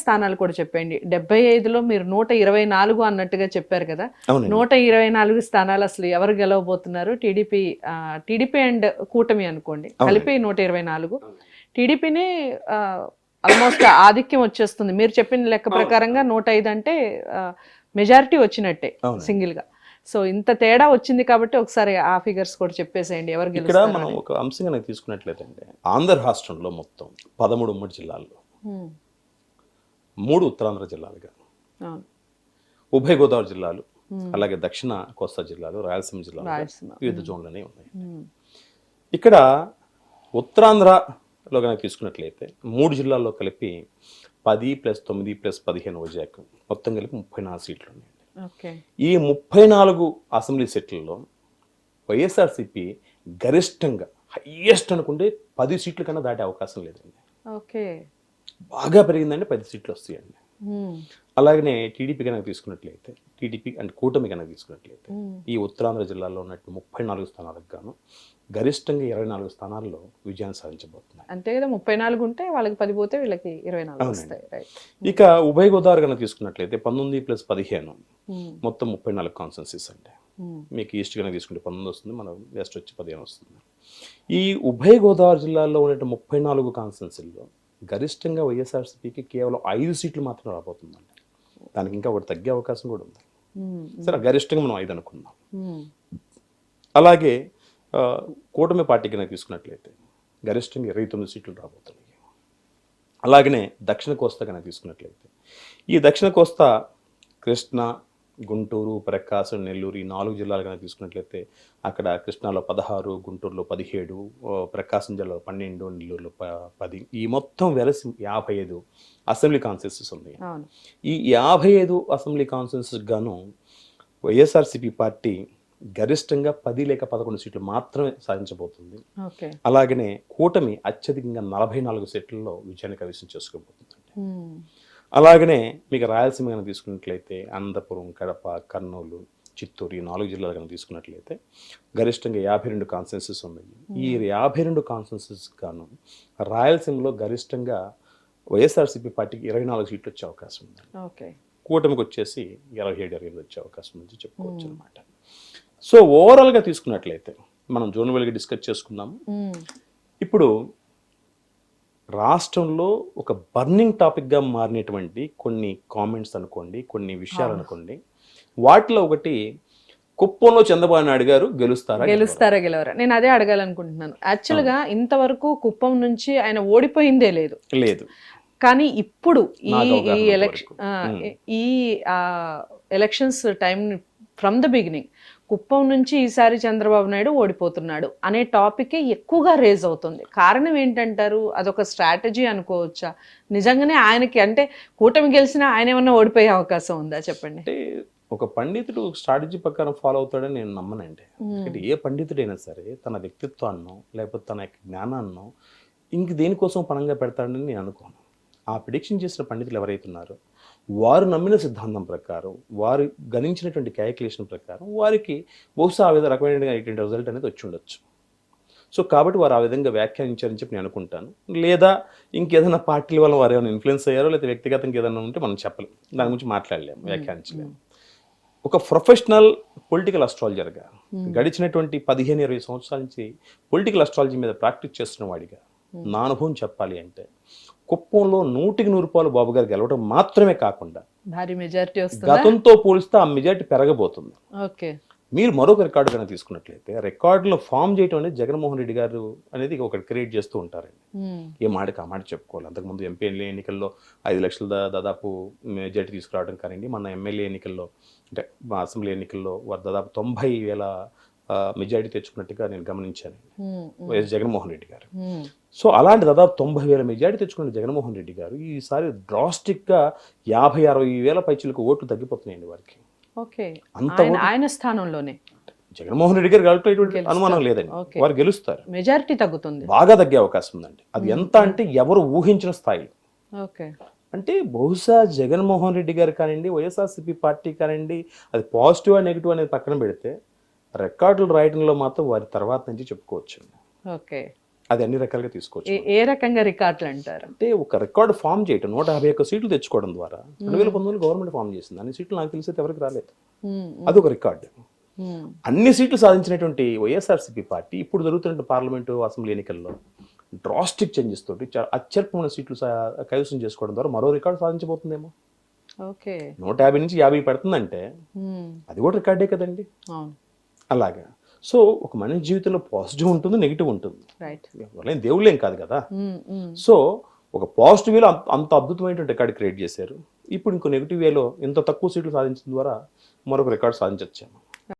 స్థానాలు కూడా చెప్పండి డెబ్బై ఐదులో మీరు నూట ఇరవై నాలుగు అన్నట్టుగా చెప్పారు కదా. నూట ఇరవై నాలుగు స్థానాలు అసలు ఎవరు గెలవబోతున్నారు? టీడీపీ టీడీపీ అండ్ కూటమి అనుకోండి. కలిపి నూట ఇరవై నాలుగు. టీడీపీనే ఆల్మోస్ట్ ఆధిక్యం వచ్చేస్తుంది. మీరు చెప్పిన లెక్క ప్రకారంగా నూట ఐదు అంటే మెజారిటీ వచ్చినట్టే. సింగిల్గా సో ఇంత తేడా వచ్చింది కాబట్టి ఒకసారి ఆ ఫిగర్స్ కూడా చెప్పేసేయండి. ఎవరు ఇక్కడ మనం ఒక నాకు తీసుకున్నట్లయితే ఆంధ్ర రాష్ట్రంలో మొత్తం పదమూడు ఉమ్మడి జిల్లాల్లో మూడు ఉత్తరాంధ్ర జిల్లాలుగా. ఉభయ గోదావరి జిల్లాలు. అలాగే దక్షిణ కోస్తా జిల్లాలు రాయలసీమ జిల్లాలు. వివిధ జోన్లనే ఉన్నాయి. ఇక్కడ ఉత్తరాంధ్రలో కనుక తీసుకున్నట్లయితే మూడు జిల్లాల్లో కలిపి పది ప్లస్ తొమ్మిది ప్లస్ పదిహేను వైజాగ్ మొత్తం కలిపి ముప్పై నాలుగు సీట్లు ఉన్నాయండి. ఈ ముప్పై నాలుగు అసెంబ్లీ సీట్లలో వైఎస్ఆర్సీపీ గరిష్టంగా హయ్యెస్ట్ అనుకుంటే పది సీట్ల కన్నా దాటే అవకాశం లేదండి. ఓకే. బాగా పెరిగిందంటే పది సీట్లు వస్తాయండి. అలాగనే టీడీపీ కనుక తీసుకున్నట్లయితే టీడీపీ అండ్ కూటమి కనుక తీసుకున్నట్లయితే ఈ ఉత్తరాంధ్ర జిల్లాలో ఉన్నట్టు ముప్పై నాలుగు స్థానాలకు గాను గరిష్టంగా ఇరవై నాలుగు స్థానాల్లో విజయాన్ని సాధించబోతున్నాయి. అంతే కదా ముప్పై నాలుగు ఉంటే వాళ్ళకి పది పోతే వీళ్ళకి ఇరవై నాలుగు ఇక ఉభయ గోదావరి కనుక తీసుకున్నట్లయితే పంతొమ్మిది ప్లస్ పదిహేను మొత్తం ముప్పై నాలుగు కాన్సెన్సీస్ అండి మీకు ఈస్ట్ కనుక తీసుకుంటే పంతొమ్మిది వస్తుంది మన వెస్ట్ వచ్చి పదిహేను వస్తుంది. ఈ ఉభయ గోదావరి జిల్లాలో ఉన్న ముప్పై నాలుగు కాన్సెన్సీల్లో గరిష్టంగా వైఎస్ఆర్సీపీకి కేవలం ఐదు సీట్లు మాత్రం రాబోతుందండి. దానికి ఇంకా ఒకటి తగ్గే అవకాశం కూడా ఉంది. సరే గరిష్టంగా మనం ఐదు అనుకుందాం. అలాగే కూటమి పార్టీ కనుక తీసుకున్నట్లయితే గరిష్టంగా ఇరవై తొమ్మిది సీట్లు రాబోతున్నాయి. అలాగనే దక్షిణ కోస్తా కనుక తీసుకున్నట్లయితే ఈ దక్షిణ కోస్తా కృష్ణా గుంటూరు ప్రకాశం నెల్లూరు ఈ నాలుగు జిల్లాలు కనుక తీసుకున్నట్లయితే అక్కడ కృష్ణాలో పదహారు గుంటూరులో పదిహేడు ప్రకాశం జిల్లాలో పన్నెండు నెల్లూరులో పది. ఈ మొత్తం వెరసి యాభై ఐదు అసెంబ్లీ కాన్స్టిట్యూన్సీస్ ఉన్నాయి. ఈ యాభై ఐదు అసెంబ్లీ కాన్స్టిట్యూన్సీస్ గాను వైఎస్ఆర్సీపీ పార్టీ గరిష్టంగా పది లేక పదకొండు సీట్లు మాత్రమే సాధించబోతుంది. అలాగనే కూటమి అత్యధికంగా నలభై నాలుగు సీట్లలో విజయాన్ని కైవసం చేసుకోబోతుంది అలాగనే మీకు రాయలసీమ కనుక తీసుకున్నట్లయితే అనంతపురం కడప కర్నూలు చిత్తూరు ఈ నాలుగు జిల్లాలు కనుక తీసుకున్నట్లయితే గరిష్టంగా యాభై రెండు కాన్సెన్సెస్ ఉన్నాయి. ఈ యాభై రెండు కాన్సెన్సెస్ గాను రాయలసీమలో గరిష్టంగా వైఎస్ఆర్సీపీ పార్టీకి ఇరవై నాలుగు సీట్లు వచ్చే అవకాశం ఉంది. ఓకే. కూటమికి వచ్చేసి ఇరవై ఏడు ఇరవై వచ్చే అవకాశం ఉంది చెప్పుకోవచ్చు అనమాట సో ఓవరాల్గా తీసుకున్నట్లయితే మనం జోన్ వైల్గా డిస్కస్ చేసుకుందాము. ఉమ్, ఇప్పుడు రాష్ట్రంలో ఒక బర్నింగ్ టాపిక్గా మారినటువంటి కొన్ని కామెంట్స్ అనుకోండి కొన్ని విషయాలు అనుకోండి వాటిలో ఒకటి కుప్పంలో చంద్రబాబు నాయుడు గారు గెలుస్తారా గెలుస్తారా గెలవరా? నేను అదే అడగాలనుకుంటున్నాను. యాక్చువల్గా ఇంతవరకు కుప్పం నుంచి ఆయన ఓడిపోయిందే లేదు? లేదు. కానీ ఇప్పుడు ఈ ఎలక్షన్. ఈ elections time from the beginning Kuppam నుంచి ఈసారి చంద్రబాబు నాయుడు ఓడిపోతున్నాడు అనే టాపిక్ ఎక్కువగా రేజ్ అవుతుంది. కారణం ఏంటంటారు? అదొక స్ట్రాటజీ అనుకోవచ్చా? నిజంగానే ఆయనకి అంటే కూటమి గెలిచినా ఆయన ఏమన్నా ఓడిపోయే అవకాశం ఉందా చెప్పండి? అంటే ఒక పండితుడు స్ట్రాటజీ ప్రకారం ఫాలో అవుతాడని నేను నమ్మనండి. ఎందుకంటే ఏ పండితుడైనా సరే తన వ్యక్తిత్వాన్నో లేకపోతే తన జ్ఞానాన్నో ఇంక దేనికోసం పణంగా పెడతాడని నేను అనుకోను. ఆ ప్రిడిక్షన్ చేసిన పండితులు ఎవరైతే ఉన్నారో వారు నమ్మిన సిద్ధాంతం ప్రకారం వారు గణించినటువంటి క్యాలిక్యులేషన్ ప్రకారం వారికి బహుశా ఆ విధ రకమైనటువంటి రిజల్ట్ అనేది వచ్చి ఉండొచ్చు. సో కాబట్టి వారు ఆ విధంగా వ్యాఖ్యానించారని చెప్పి నేను అనుకుంటాను. లేదా ఇంకేదైనా పార్టీల వల్ల వారు ఏమైనా ఇన్ఫ్లుయెన్స్ అయ్యారో లేదా వ్యక్తిగతంగా ఏదైనా ఉంటే మనం చెప్పలేం. దాని గురించి మాట్లాడలేము వ్యాఖ్యానించలేము ఒక ప్రొఫెషనల్ పొలిటికల్ అస్ట్రాలజర్గా గడిచినటువంటి పదిహేను ఇరవై సంవత్సరాల నుంచి పొలిటికల్ అస్ట్రాలజీ మీద ప్రాక్టీస్ చేస్తున్న వాడిగా నా అనుభవం చెప్పాలి అంటే కుప్పంలో నూటికి నూరు రూపాయలు బాబు గారు గెలవడం మాత్రమే కాకుండా భారీ మెజారిటీ వస్తుందా? గతంతో పోలిస్తే ఆ మెజార్టీ పెరగబోతుంది. ఓకే. మీరు మరొక రికార్డు కనుక తీసుకున్నట్లయితే రికార్డులో ఫామ్ చేయడం అనేది జగన్మోహన్ రెడ్డి గారు అనేది ఒకటి క్రియేట్ చేస్తూ ఉంటారండి. ఏ మాటకి ఆ మాట చెప్పుకోవాలి. అంతకుముందు ఎంపీ ఎన్నికల్లో ఐదు లక్షల దాదాపు మెజార్టీ తీసుకురావడం కానివ్వండి మన ఎమ్మెల్యే ఎన్నికల్లో అంటే మా అసెంబ్లీ ఎన్నికల్లో దాదాపు తొంభై వేల మెజార్టీ తెచ్చుకున్నట్టుగా నేను గమనించాను. వైఎస్ జగన్మోహన్ రెడ్డి గారు. సో అలాంటి దాదాపు తొంభై వేల మెజార్టీ తెచ్చుకున్న జగన్మోహన్ రెడ్డి గారు ఈసారి డ్రాస్టిక్గా యాభై అరవై వేల పైచులకు ఓట్లు తగ్గిపోతున్నాయండి వారికి. ఓకే. అంత ఆయన ఆయన స్థానంలోనే. జగన్మోహన్ రెడ్డి గారు గెలవటువంటి అనుమానం లేదండి. వారు గెలుస్తారు. మెజారిటీ తగ్గుతుంది. బాగా తగ్గే అవకాశం ఉందండి. అది ఎంత అంటే ఎవరు ఊహించిన స్థాయి. ఓకే. అంటే బహుశా జగన్మోహన్ రెడ్డి గారు కానివ్వండి వైఎస్ఆర్సీపీ పార్టీ కానివ్వండి అది పాజిటివ్ నెగిటివ్ అనేది పక్కన పెడితే రికార్డులు రాయడంలో మాత్రం వారి తర్వాత నుంచి చెప్పుకోవచ్చు. ఓకే. అది అన్ని రకాలుగా తీసుకోవచ్చు. ఏ- రకంగా రికార్డులు అంటారు? అంటే ఒక రికార్డు ఫామ్ చేయటం నూట యాభై ఒక్క సీట్లు తెచ్చుకోవడం ద్వారా రెండు వేల పంతొమ్మిది గవర్నమెంట్ ఫామ్ చేసింది. అన్ని సీట్లు నాకు తెలిసి ఎవరికి రాలేదు. మ్మ్. అదొక రికార్డు. అన్ని సీట్లు సాధించినటువంటి వైఎస్ఆర్సీపీ పార్టీ ఇప్పుడు జరుగుతున్న పార్లమెంటు అసెంబ్లీ ఎన్నికల్లో డ్రాస్టిక్ చేంజెస్ తోటి అత్యల్పమైన సీట్లు కైవసం చేసుకోవడం ద్వారా మరో రికార్డు సాధించబోతుందేమో? ఓకే. నూట యాభై నుంచి యాభై పెడుతుందంటే. అది కూడా రికార్డే కదండి. అవును. అలాగా. సో ఒక మనిషి జీవితంలో పాజిటివ్ ఉంటుంది నెగిటివ్ ఉంటుంది. రైట్ వాళ్ళేం దేవుళ్ళేం కాదు కదా. సో ఒక పాజిటివ్ వేలో అంత అంత అద్భుతమైనటువంటి రికార్డు క్రియేట్ చేశారు. ఇప్పుడు ఇంకో నెగిటివ్ వేలో ఇంత తక్కువ సీట్లు సాధించడం ద్వారా మరొక రికార్డు సాధించొచ్చాము.